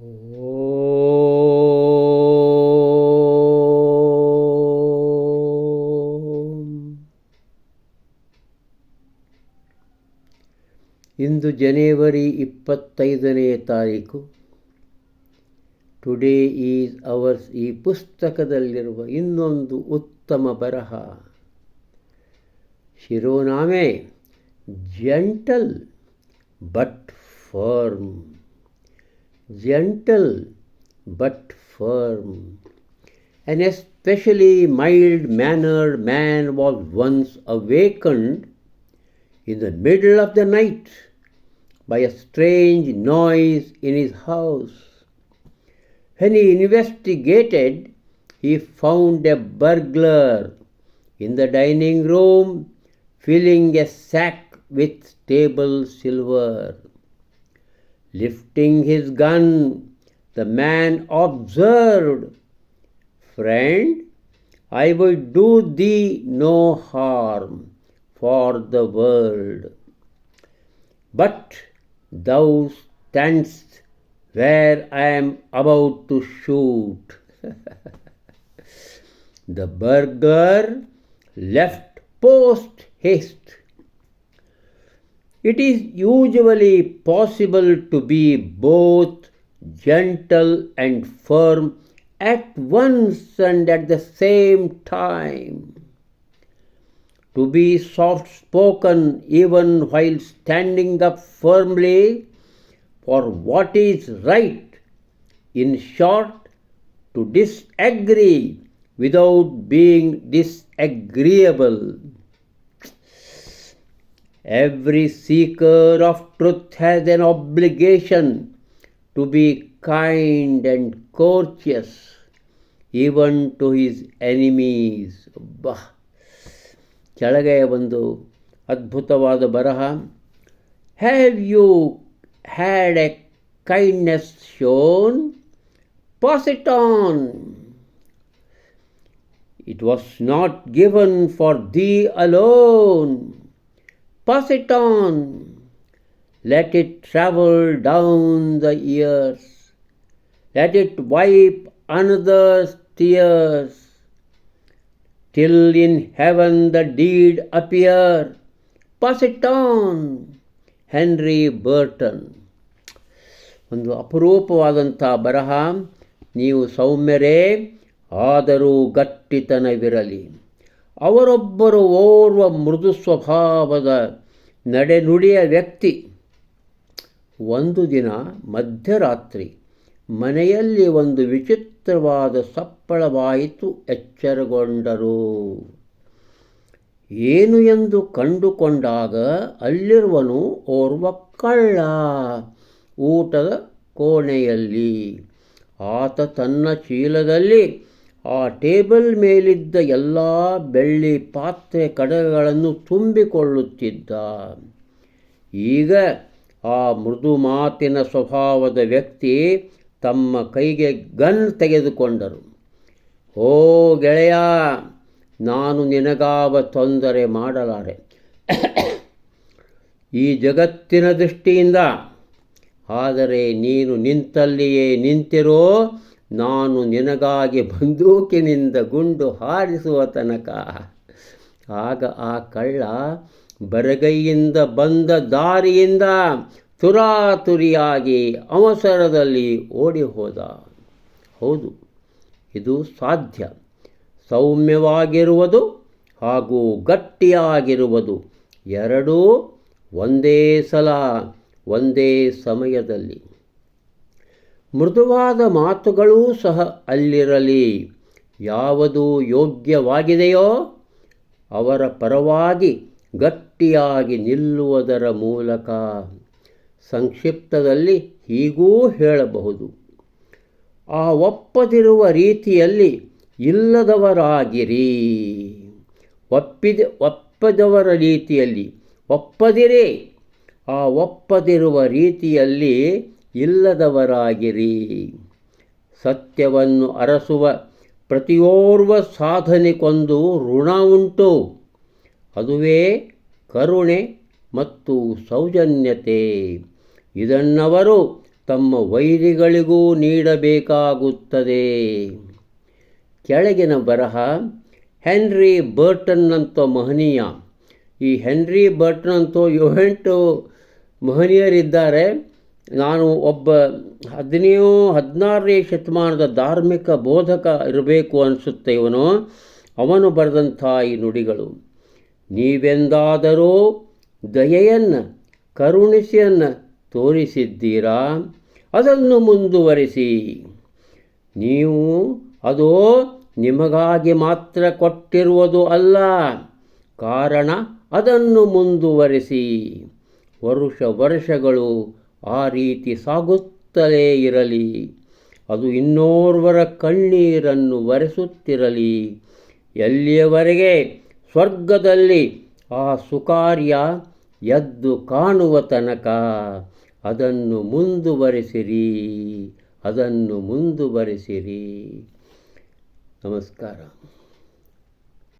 ಇಂದು ಜನವರಿ ಇಪ್ಪತ್ತೈದನೇ ತಾರೀಕು. Today is ours ಈ ಪುಸ್ತಕದಲ್ಲಿರುವ ಇನ್ನೊಂದು ಉತ್ತಮ ಬರಹ. ಶಿರೋನಾಮೆ gentle but firm gentle but firm. An especially mild mannered man was once awakened in the middle of the night by a strange noise in his house. When he investigated, he found a burglar in the dining room filling a sack with table silver. Lifting his gun, the man observed, Friend, I will do thee no harm for the world. But thou standst where I am about to shoot. the burglar left post haste. It is usually possible to be both gentle and firm at once and at the same time. To be soft spoken even while standing up firmly for what is right. In short, to disagree without being disagreeable. Every seeker of truth has an obligation to be kind and courteous even to his enemies. ಬಾ ಕೆಳಗೆ ಒಂದು ಅದ್ಭುತವಾದ ಬರಹ have you had a kindness shown pass it on it was not given for thee alone pass it on. let it travel down the years, let it wipe another's tears, till in heaven the deed appear. Pass it on, Henry Burton ಒಂದು ಅಪರೂಪವಾದಂಥ ಬರಹ ನೀವು ಸೌಮ್ಯರೇ ಆದರೂ ಗಟ್ಟಿತನವಿರಲಿ ಅವರೊಬ್ಬರು ಓರ್ವ ಮೃದು ಸ್ವಭಾವದ ನಡೆನುಡಿಯ ವ್ಯಕ್ತಿ. ಒಂದು ದಿನ ಮಧ್ಯರಾತ್ರಿ ಮನೆಯಲ್ಲಿ ಒಂದು ವಿಚಿತ್ರವಾದ ಸಪ್ಪಳವಾಯಿತು ಎಚ್ಚರಗೊಂಡರು. ಏನು ಎಂದು ಕಂಡುಕೊಂಡಾಗ ಅಲ್ಲಿರುವನು ಓರ್ವ ಕಳ್ಳ ಊಟದ ಕೋಣೆಯಲ್ಲಿ. ಆತ ತನ್ನ ಚೀಲದಲ್ಲಿ ಆ ಟೇಬಲ್ ಮೇಲಿದ್ದ ಎಲ್ಲ ಬೆಳ್ಳಿ ಪಾತ್ರೆ ಕಡಗಳನ್ನು ತುಂಬಿಕೊಳ್ಳುತ್ತಿದ್ದ. ಈಗ ಆ ಮೃದು ಮಾತಿನ ಸ್ವಭಾವದ ವ್ಯಕ್ತಿ ತಮ್ಮ ಕೈಗೆ ಗನ್ ತೆಗೆದುಕೊಂಡರು. ಓ ಗೆಳೆಯ, ನಾನು ನಿನಗಾವ ತೊಂದರೆ ಮಾಡಲಾರೆ. ಈ ಜಗತ್ತಿನ ದೃಷ್ಟಿಯಿಂದ, ಆದರೆ ನೀನು ನಿಂತಲ್ಲಿಯೇ ನಿಂತಿರೋ ನಾನು ನಿನಗಾಗಿ ಬಂದೂಕಿನಿಂದ ಗುಂಡು ಹಾರಿಸುವ ತನಕ. ಆಗ ಆ ಕಳ್ಳ ಬರಗೈಯಿಂದ ಬಂದ ದಾರಿಯಿಂದ ತುರಾತುರಿಯಾಗಿ ಅವಸರದಲ್ಲಿ ಓಡಿ ಹೋದ ಹೌದು, ಇದು ಸಾಧ್ಯ. ಸೌಮ್ಯವಾಗಿರುವುದು ಹಾಗೂ ಗಟ್ಟಿಯಾಗಿರುವುದು ಎರಡೂ ಒಂದೇ ಸಲ, ಒಂದೇ ಸಮಯದಲ್ಲಿ. ಮೃದುವಾದ ಮಾತುಗಳೂ ಸಹ ಅಲ್ಲಿರಲಿ. ಯಾವುದು ಯೋಗ್ಯವಾಗಿದೆಯೋ ಅವರ ಪರವಾಗಿ ಗಟ್ಟಿಯಾಗಿ ನಿಲ್ಲುವುದರ ಮೂಲಕ ಸಂಕ್ಷಿಪ್ತದಲ್ಲಿ ಹೀಗೂ ಹೇಳಬಹುದು. ಆ ಒಪ್ಪದಿರುವ ರೀತಿಯಲ್ಲಿ ಇಲ್ಲದವರಾಗಿರಿ. ಒಪ್ಪಿದ, ಒಪ್ಪದವರ ರೀತಿಯಲ್ಲಿ ಒಪ್ಪದಿರೇ. ಆ ಒಪ್ಪದಿರುವ ರೀತಿಯಲ್ಲಿ ಇಲ್ಲದವರಾಗಿರಿ. ಸತ್ಯವನ್ನು ಅರಸುವ ಪ್ರತಿಯೋರ್ವ ಸಾಧನೆಗೊಂದು ಋಣ ಉಂಟು. ಅದುವೇ ಕರುಣೆ ಮತ್ತು ಸೌಜನ್ಯತೆ. ಇದನ್ನವರು ತಮ್ಮ ವೈರಿಗಳಿಗೂ ನೀಡಬೇಕಾಗುತ್ತದೆ. ಕೆಳಗಿನ ಬರಹ, ಹೆನ್ರಿ ಬರ್ಟನ್ ಮಹನೀಯ. ಈ ಹೆನ್ರಿ ಬರ್ಟನ್ ಅಂತೂ ಏಳೆಂಟು ಮಹನೀಯರಿದ್ದಾರೆ. ನಾನು ಒಬ್ಬ ಹದಿನೇಳು ಹದಿನಾರನೇ ಶತಮಾನದ ಧಾರ್ಮಿಕ ಬೋಧಕ ಇರಬೇಕು ಅನಿಸುತ್ತೆ ಇವನು. ಅವನು ಬರೆದಂಥ ಈ ನುಡಿಗಳು, ನೀವೆಂದಾದರೂ ದಯೆಯನ್ನು, ಕರುಣಿಸಿಯನ್ನು ತೋರಿಸಿದ್ದೀರಾ? ಅದನ್ನು ಮುಂದುವರಿಸಿ. ನೀವು ಅದು ನಿಮಗಾಗಿ ಮಾತ್ರ ಕೊಟ್ಟಿರುವುದು ಅಲ್ಲ. ಕಾರಣ ಅದನ್ನು ಮುಂದುವರಿಸಿ. ವರುಷ, ವರ್ಷಗಳು ಆ ರೀತಿ ಸಾಗುತ್ತಲೇ ಇರಲಿ. ಅದು ಇನ್ನೋರ್ವರ ಕಣ್ಣೀರನ್ನು ಒರೆಸುತ್ತಿರಲಿ. ಎಲ್ಲಿಯವರೆಗೆ ಸ್ವರ್ಗದಲ್ಲಿ ಆ ಸುಕಾರ್ಯ ಎದ್ದು ಕಾಣುವ ತನಕ ಅದನ್ನು ಮುಂದುವರೆಸಿರಿ ಅದನ್ನು ಮುಂದುವರೆಸಿರಿ. ನಮಸ್ಕಾರ.